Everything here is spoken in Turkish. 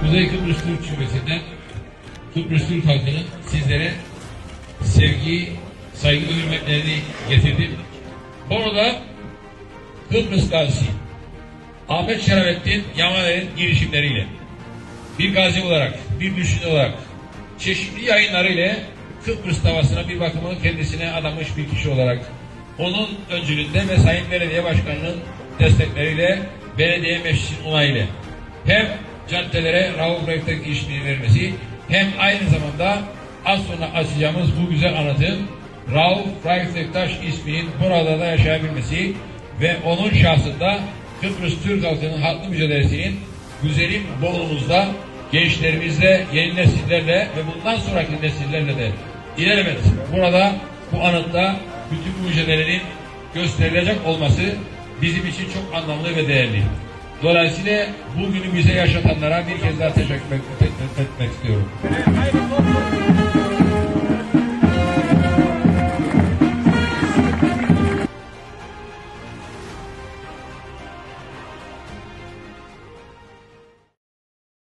Kuzey Kıbrıs Türk Cumhuriyeti'nden Kıbrıs Türk halkının sizlere sevgi, saygı ve hürmetlerini getirdim. Burada Kıbrıs gazisi Ahmet Şerafettin Yamaner'in girişimleriyle bir gazi olarak, bir düşünür olarak çeşitli yayınlarıyla Kıbrıs davasına bir bakımı kendisine adamış bir kişi olarak onun öncülüğünde ve Sayın Belediye Başkanı'nın destekleriyle belediye meclisinin onayıyla hem caddelere Rauf Reif'teki ismini vermesi hem aynı zamanda az sonra açacağımız bu güzel anıtın Rauf Raif Tektaş isminin burada da yaşayabilmesi ve onun şahsında Kıbrıs Türk halkının haklı mücadelesinin güzelim Bolu'muzda gençlerimizle, yeni nesillerle ve bundan sonraki nesillerle de ilerlemek. Burada bu anıtta bütün bu mücadelenin gösterilecek olması bizim için çok anlamlı ve değerli. Dolayısıyla bugünü bize yaşatanlara bir kez daha teşekkür etmek istiyorum.